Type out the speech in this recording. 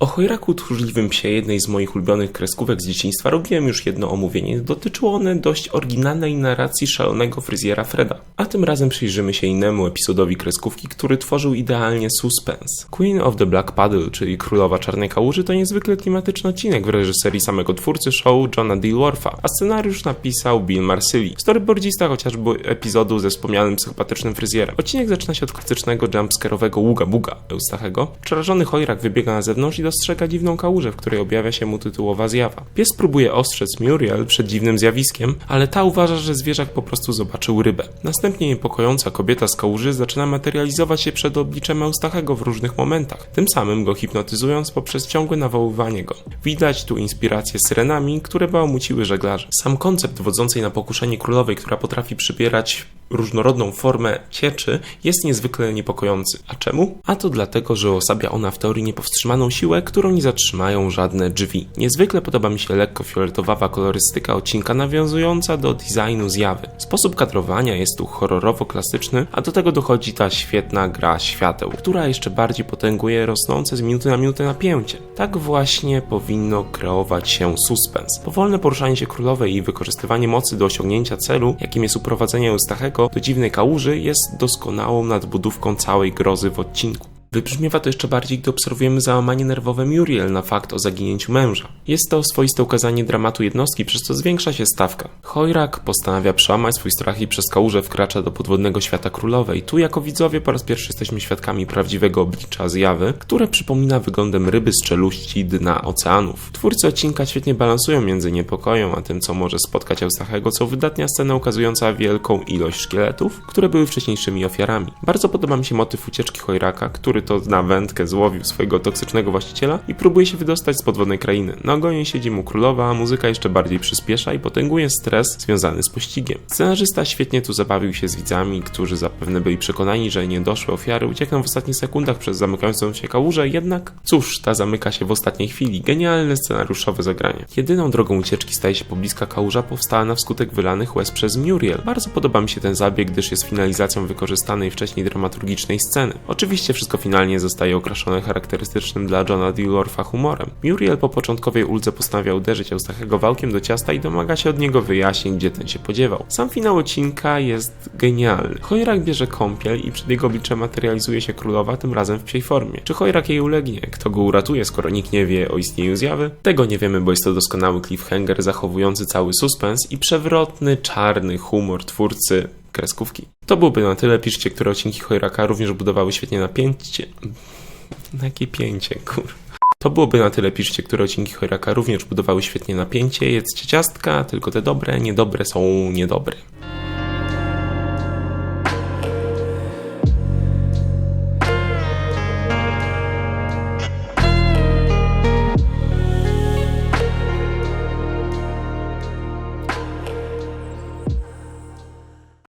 O Chojraku Tchórzliwym Psie, jednej z moich ulubionych kreskówek z dzieciństwa, robiłem już jedno omówienie. Dotyczyło one dość oryginalnej narracji szalonego fryzjera Freda. A tym razem przyjrzymy się innemu epizodowi kreskówki, który tworzył idealnie suspense. Queen of the Black Paddle, czyli Królowa Czarnej Kałuży, to niezwykle klimatyczny odcinek w reżyserii samego twórcy show Johna Dilwortha, a scenariusz napisał Bill Marsylli, storyboardzista chociażby epizodu ze wspomnianym psychopatycznym fryzjerem. Odcinek zaczyna się od klasycznego jumpscarowego Ługa Buga Eustachego. Przerażony Chojrak wybiega na zewnątrz i dostrzega dziwną kałużę, w której objawia się mu tytułowa zjawa. Pies próbuje ostrzec Muriel przed dziwnym zjawiskiem, ale ta uważa, że zwierzak po prostu zobaczył rybę. Następnie niepokojąca kobieta z kałuży zaczyna materializować się przed obliczem Eustachego w różnych momentach, tym samym go hipnotyzując poprzez ciągłe nawoływanie go. Widać tu inspirację syrenami, które bałamuciły żeglarzy. Sam koncept wodzącej na pokuszenie królowej, która potrafi przybierać różnorodną formę cieczy, jest niezwykle niepokojący. A czemu? A to dlatego, że osabia ona w teorii niepowstrzymaną siłę, którą nie zatrzymają żadne drzwi. Niezwykle podoba mi się lekko fioletowawa kolorystyka odcinka nawiązująca do designu zjawy. Sposób kadrowania jest tu horrorowo-klasyczny, a do tego dochodzi ta świetna gra świateł, która jeszcze bardziej potęguje rosnące z minuty na minutę napięcie. Tak właśnie powinno kreować się suspens. Powolne poruszanie się królowej i wykorzystywanie mocy do osiągnięcia celu, jakim jest uprowadzenie Eustachego do dziwnej kałuży, jest doskonałą nadbudówką całej grozy w odcinku. Wybrzmiewa to jeszcze bardziej, gdy obserwujemy załamanie nerwowe Muriel na fakt o zaginięciu męża. Jest to swoiste ukazanie dramatu jednostki, przez co zwiększa się stawka. Chojrak postanawia przełamać swój strach i przez kałużę wkracza do podwodnego świata królowej. Tu jako widzowie po raz pierwszy jesteśmy świadkami prawdziwego oblicza zjawy, które przypomina wyglądem ryby z czeluści dna oceanów. Twórcy odcinka świetnie balansują między niepokojem a tym, co może spotkać Eustachego, co wydatnia scena ukazująca wielką ilość szkieletów, które były wcześniejszymi ofiarami. Bardzo podoba mi się motyw ucieczki Chojraka, który to na wędkę złowił swojego toksycznego właściciela i próbuje się wydostać z podwodnej krainy. Na ogonie siedzi mu królowa, a muzyka jeszcze bardziej przyspiesza i potęguje stres związany z pościgiem. Scenarzysta świetnie tu zabawił się z widzami, którzy zapewne byli przekonani, że niedoszłe ofiary uciekną w ostatnich sekundach przez zamykającą się kałużę, jednak cóż, ta zamyka się w ostatniej chwili. Genialne scenariuszowe zagranie. Jedyną drogą ucieczki staje się pobliska kałuża powstała na wskutek wylanych łez przez Muriel. Bardzo podoba mi się ten zabieg, gdyż jest finalizacją wykorzystanej wcześniej dramaturgicznej sceny. Oczywiście wszystko finalnie zostaje okraszone charakterystycznym dla Johna Dilwortha humorem. Muriel po początkowej uldze postanawia uderzyć Eustachego wałkiem do ciasta i domaga się od niego wyjaśnień, gdzie ten się podziewał. Sam finał odcinka jest genialny. Chojrak bierze kąpiel i przed jego obliczem materializuje się królowa, tym razem w psiej formie. Czy Chojrak jej ulegnie? Kto go uratuje, skoro nikt nie wie o istnieniu zjawy? Tego nie wiemy, bo jest to doskonały cliffhanger zachowujący cały suspens i przewrotny, czarny humor twórcy kreskówki. To byłoby na tyle. Piszcie, które odcinki Chojraka również budowały świetnie napięcie. Na jakie pięcie, kur... To byłoby na tyle. Piszcie, które odcinki Chojraka również budowały świetnie napięcie. Jedzcie ciastka, tylko te dobre, niedobre są niedobre.